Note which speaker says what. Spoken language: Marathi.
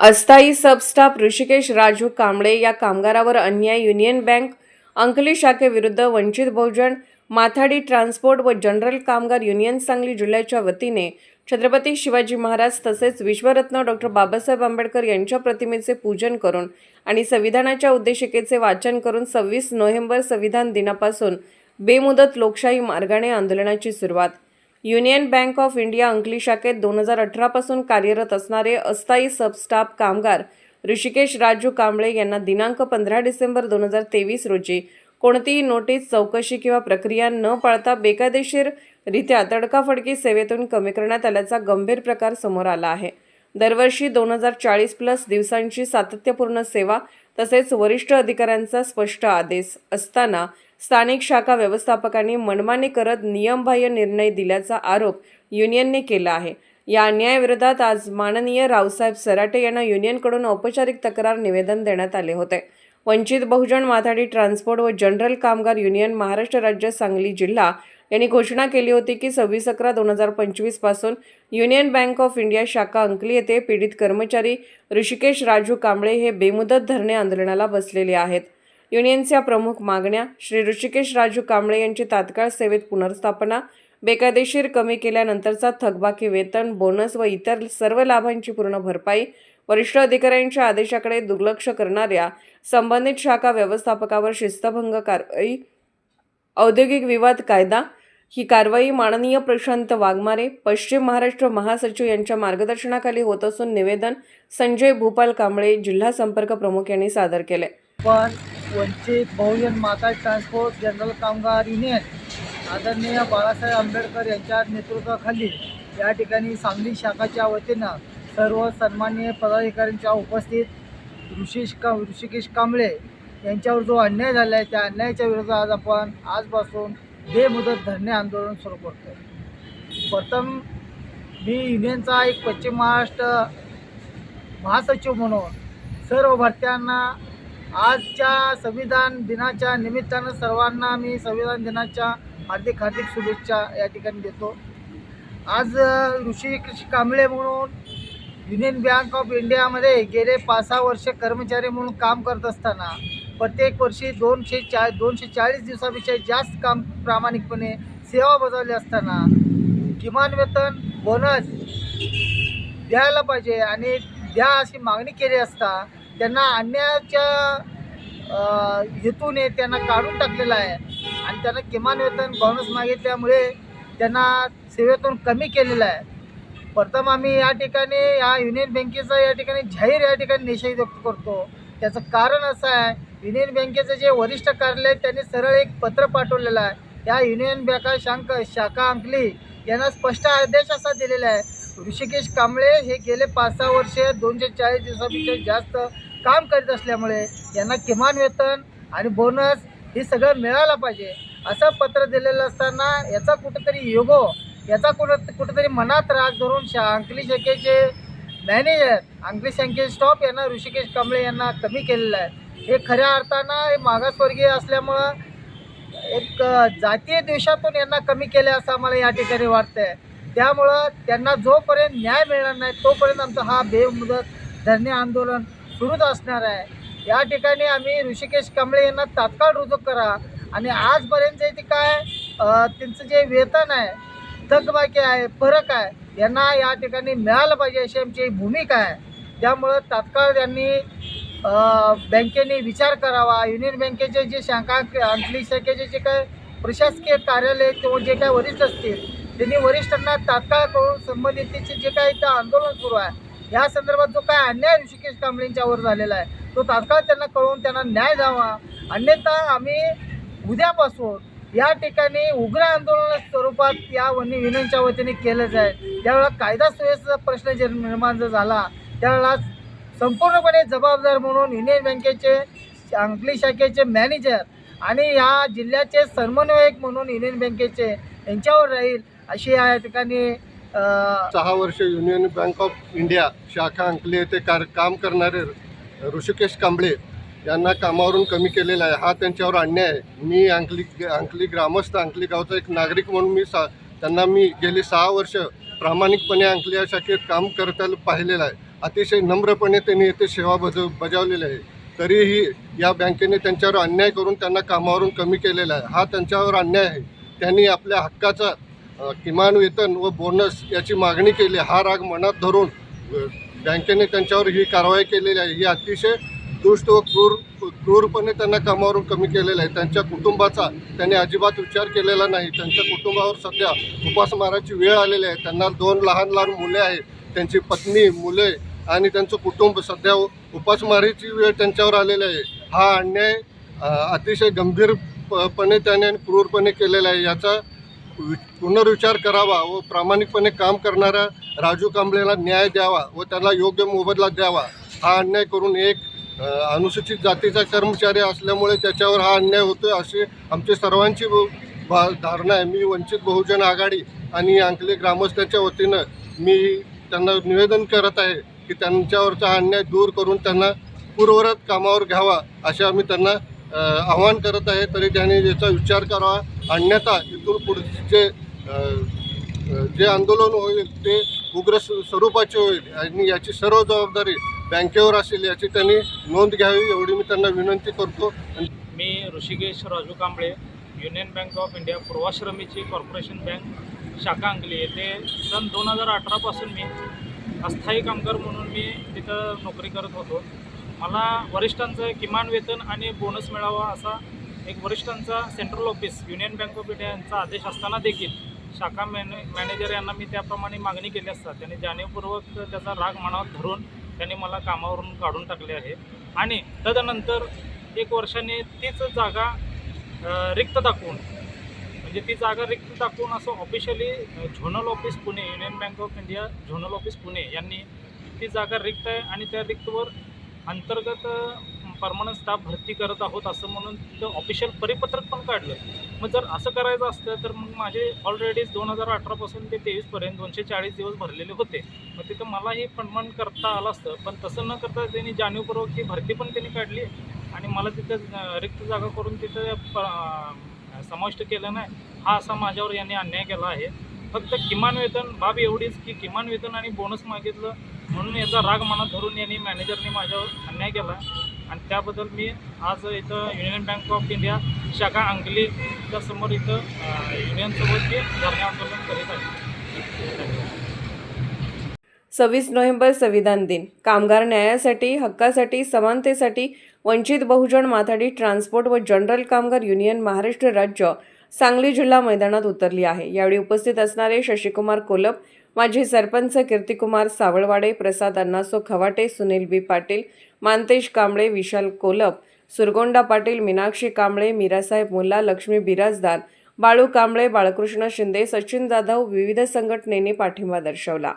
Speaker 1: अस्थायी सबस्टाफ ऋषिकेश राजू कांबळे या कामगारावर अन्याय युनियन बँक अंकली शाखेविरुद्ध वंचित बहुजन माथाडी ट्रान्सपोर्ट व जनरल कामगार युनियन सांगली जिल्ह्याच्या वतीने छत्रपती शिवाजी महाराज तसेच विश्वरत्न डॉक्टर बाबासाहेब आंबेडकर यांच्या प्रतिमेचे पूजन करून आणि संविधानाच्या उद्देशिकेचे वाचन करून सव्वीस नोव्हेंबर संविधान दिनापासून बेमुदत लोकशाही मार्गाने आंदोलनाची सुरुवात union bank of India Ankali शाखेत दोन हजार अठरापासून कार्यरत असणारे अस्थायी सबस्टाफ कामगार ऋषिकेश राजू कांबळे यांना दिनांक पंधरा डिसेंबर दोन हजार तेवीस रोजी कोणतीही नोटीस चौकशी किंवा प्रक्रिया न पाळता बेकायदेशीररित्या तडकाफडकी सेवेतून कमी करण्यात आल्याचा गंभीर प्रकार समोर आला आहे. दरवर्षी दोन हजार चाळीस प्लस दिवसांची सातत्यपूर्ण सेवा तसेच वरिष्ठ अधिकाऱ्यांचा स्पष्ट आदेश असताना स्थानिक शाखा व्यवस्थापकांनी मनमानी करत नियमबाह्य निर्णय दिल्याचा आरोप युनियनने केला आहे. या अन्यायाविरोधात आज माननीय रावसाहेब सराटे यांना युनियनकडून औपचारिक तक्रार निवेदन देण्यात आले होते. वंचित बहुजन माथाडी ट्रान्सपोर्ट व जनरल कामगार युनियन महाराष्ट्र राज्य सांगली जिल्हा यांनी घोषणा केली होती की सव्वीस अकरा दोन हजार पंचवीसपासून युनियन बँक ऑफ इंडिया शाखा अंकली येथे पीडित कर्मचारी ऋषिकेश राजू कांबळे हे बेमुदत धरणे आंदोलनाला बसलेले आहेत. युनियनच्या प्रमुख मागण्या श्री ऋषिकेश राजू कांबळे यांची तात्काळ सेवेत पुनर्स्थापना बेकायदेशीर कमी केल्यानंतरचा थकबाकी वेतन बोनस व इतर सर्व लाभांची पूर्ण भरपाई वरिष्ठ अधिकाऱ्यांच्या आदेशाकडे दुर्लक्ष करणाऱ्या संबंधित शाखा व्यवस्थापकावर शिस्तभंग कारवाई औद्योगिक विवाद कायदा ही कारवाई माननीय प्रशांत वाघमारे पश्चिम महाराष्ट्र महासचिव यांच्या मार्गदर्शनाखाली होत असून निवेदन संजय भूपाल कांबळे जिल्हा संपर्क प्रमुख यांनी सादर केले.
Speaker 2: पण वंचित बहुजन माता ट्रान्सपोर्ट जनरल कामगार युनियन आदरणीय बाळासाहेब आंबेडकर यांच्या नेतृत्वाखाली या ठिकाणी सांगली शाखाच्या वतीनं सर्व सन्माननीय पदाधिकाऱ्यांच्या उपस्थित ऋषिश का ऋषिकेश कांबळे यांच्यावर जो अन्याय झाला आहे त्या अन्यायाच्या विरोधात आज आपण आजपासून बेमुदत धरणे आंदोलन सुरू करतो प्रथम मी युनियनचा एक पश्चिम महाराष्ट्र महासचिव म्हणून सर्व भारतीयांना आजच्या संविधान दिनाच्या निमित्तानं सर्वांना मी संविधान दिनाच्या हार्दिक हार्दिक शुभेच्छा या ठिकाणी देतो. आज ऋषी कांबळे म्हणून युनियन बँक ऑफ इंडियामध्ये गेले पाच सहा वर्ष कर्मचारी म्हणून काम करत असताना प्रत्येक वर्षी दोनशे चा दोनशे चाळीस दिवसापेक्षा जास्त काम प्रामाणिकपणे सेवा बजावली असताना किमान वेतन बोनस द्यायला पाहिजे आणि द्या अशी मागणी केली असता त्यांना आणण्याच्या हेतूने त्यांना काढून टाकलेलं आहे. आणि त्यांना किमान वेतन बोनस मागितल्यामुळे त्यांना सेवेतून कमी केलेलं आहे. प्रथम आम्ही या ठिकाणी या युनियन बँकेचा या ठिकाणी जाहीर या ठिकाणी निषेध व्यक्त करतो. त्याचं कारण असं आहे युनियन बँकेचं जे वरिष्ठ कार्यालय त्यांनी सरळ एक पत्र पाठवलेलं आहे. या युनियन बँका शांक शाखा अंकली यांना स्पष्ट आदेश असा दिलेला आहे. ऋषिकेश कांबळे हे गेले पाच सहा वर्षे दोनशे चाळीस दिवसापेक्षा जास्त काम करीत असल्यामुळे यांना किमान वेतन आणि बोनस हे सगळं मिळालं पाहिजे. असं पत्र दिलेलं असताना याचा कुठंतरी योगो याचा कुठं कुठंतरी मनात राग धरून शा अंकली शाखेचे मॅनेजर अंकली शाखेचे स्टॉप यांना ऋषिकेश कांबळे यांना कमी केलेलं आहे. हे खऱ्या अर्थानं हे मागासवर्गीय असल्यामुळं एक जातीय द्वेषातून यांना कमी केलं असं आम्हाला या ठिकाणी वाटतंय. त्यामुळं त्यांना जोपर्यंत न्याय मिळणार नाही तोपर्यंत आमचा हा बेमुदत धरणे आंदोलन सुरूच असणार आहे. या ठिकाणी आम्ही ऋषिकेश कांबळे यांना तात्काळ रुजू करा. आणि आजपर्यंत ते काय त्यांचं जे वेतन आहे थकबाकी आहे फरक आहे यांना या ठिकाणी मिळालं पाहिजे अशी आमची भूमिका आहे. त्यामुळं तात्काळ त्यांनी बँकेने विचार करावा. युनियन बँकेचे जे शाखा अंकली शाखेचे जे काय प्रशासकीय कार्यालय किंवा जे काय वरिष्ठ असतील त्यांनी वरिष्ठांना तात्काळ करून संबंधितचे जे काही इथं आंदोलन सुरू आहे या संदर्भात जो काय अन्याय ऋषिकेश कांबळेंच्यावर झालेला आहे तो तात्काळ त्यांना कळवून त्यांना न्याय द्यावा. अन्यथा आम्ही उद्यापासून या ठिकाणी उग्र आंदोलन स्वरूपात या वन्य युनियनच्या वतीने केलं आहे त्यावेळेला कायदा सुव्यवस्थेचा प्रश्न जर निर्माण जर झाला त्यावेळेला संपूर्णपणे जबाबदार म्हणून युनियन बँकेचे अंकली शाखेचे मॅनेजर आणि या जिल्ह्याचे समन्वयक म्हणून युनियन बँकेचे यांच्यावर राहील अशी या ठिकाणी
Speaker 3: सहा वर्ष युनियन बँक ऑफ इंडिया शाखा अंकली येथे कार काम करणारे ऋषिकेश कांबळे यांना कामावरून कमी केलेला आहे. हा त्यांच्यावर अन्याय आहे. मी अंकली अंकली ग्रामस्थ अंकली गावचा एक नागरिक म्हणून मी सा त्यांना मी गेली सहा वर्ष प्रामाणिकपणे अंकली या शाखेत काम करताना पाहिलेलं आहे. अतिशय नम्रपणे त्यांनी येथे सेवा बज बजावलेली आहे. तरीही या बँकेने त्यांच्यावर अन्याय करून त्यांना कामावरून कमी केलेला आहे. हा त्यांच्यावर अन्याय आहे. त्यांनी आपल्या हक्काचा किमान वेतन व बोनस याची मागणी केली. हा राग मनात धरून बँकेने त्यांच्यावर ही कारवाई केलेली आहे. ही अतिशय दुष्ट व क्रूर क्रूरपणे त्यांना कामावरून कमी केलेलं आहे. त्यांच्या कुटुंबाचा त्यांनी अजिबात विचार केलेला नाही. त्यांच्या कुटुंबावर सध्या उपासमाराची वेळ आलेली आहे. त्यांना दोन लहान लहान मुले आहेत. त्यांची पत्नी मुले आणि त्यांचं कुटुंब सध्या उपासमारीची वेळ त्यांच्यावर आलेली आहे. हा अन्याय अतिशय गंभीरपणे त्याने आणि क्रूरपणे केलेला आहे. याचा पुनर्विचार करावा व प्रामाणिकपणे काम करणाऱ्या राजू कांबळेला न्याय द्यावा व त्याला योग्य मोबदला द्यावा हा अन्याय करून एक अनुसूचित जातीचा कर्मचारी असल्यामुळे त्याच्यावर हा अन्याय होतो अशी आमची सर्वांची भा- धारणा आहे. मी वंचित बहुजन आघाडी आणि अंकले ग्रामस्थांच्या वतीनं मी त्यांना निवेदन करत आहे की त्यांच्यावरचा अन्याय दूर करून त्यांना पूर्वरत कामावर घ्यावा असे आम्ही त्यांना आवाहन करत आहे. तरी त्यांनी याचा विचार करावा. अन्यथा इथून पुढचे जे आंदोलन होईल ते उग्र स्व- स्वरूपाचे होईल. आणि याची सर्व जबाबदारी बँकेवर असेल याची त्यांनी नोंद घ्यावी एवढी मी त्यांना विनंती करतो.
Speaker 4: मी Rushikesh Raju Kamble union bank of India पूर्वाश्रमीची corporation bank शाखा अंकली येथे सन दोन हजार अठरापासून मी अस्थायी कामगार म्हणून मी तिथं नोकरी करत होतो. मला वरिष्ठांचं किमान वेतन आणि बोनस मिळावा असा एक वरिष्ठांचा central office union bank of India यांचा आदेश असताना देखील शाखा मॅने मॅनेजर यांना मी त्याप्रमाणे मागणी केली असता त्यांनी जाणीवपूर्वक त्याचा राग मनावर धरून त्यांनी मला कामावरून काढून टाकले आहे. आणि तदनंतर एक वर्षाने तीच जागा रिक्त दाखवून म्हणजे ती जागा रिक्त दाखवून असं officially zonal office Pune union bank of India zonal office Pune यांनी ती जागा रिक्त आहे आणि त्या रिक्तवर अंतर्गत परमनंट स्टाफ भरती करत आहोत असं म्हणून तिथं ऑफिशियल परिपत्रक पण काढलं. मग जर असं करायचं असतं तर मग माझे ऑलरेडी दोन हजार अठरापासून ते तेवीसपर्यंत दोनशे चाळीस दिवस भरलेले होते. मग तिथं मलाही प्रमाण करता आलं असतं पण तसं न करता त्यांनी जाणीवपूर्वक ती भरती पण त्यांनी काढली आणि मला तिथं रिक्त जागा करून तिथं प- समाविष्ट केलं नाही. हा असा माझ्यावर यांनी अन्याय केला आहे. फक्त किमान वेतन बाब एवढीच की किमान वेतन आणि बोनस मागितलं म्हणून याचा राग मनात धरून यांनी मॅनेजरने माझ्यावर अन्याय केला. आणि त्याबद्दल मी आज इथं युनियन बँक ऑफ इंडिया शाखा अंकलीच्या समोर इथं युनियनसोबत मी धरणे आंदोलन करीत आहे.
Speaker 1: सव्वीस नोव्हेंबर संविधान दिन. कामगार न्यायासाठी हक्कासाठी समानतेसाठी वंचित बहुजन माथाडी ट्रान्सपोर्ट व जनरल कामगार युनियन महाराष्ट्र राज्य सांगली जिल्हा मैदानात उतरली आहे. यावेळी उपस्थित असणारे शशिकुमार कोलप माजी सरपंच कीर्तिकुमार सावळवाडे प्रसाद अण्णासो खवाटे सुनील बी पाटील मानतेश कांबळे विशाल कोलप सुरगोंडा पाटील मीनाक्षी कांबळे मीरासाहेब मुल्ला लक्ष्मी बिराजदार बाळू कांबळे बाळकृष्ण शिंदे सचिन जाधव विविध संघटनेने पाठिंबा दर्शवला.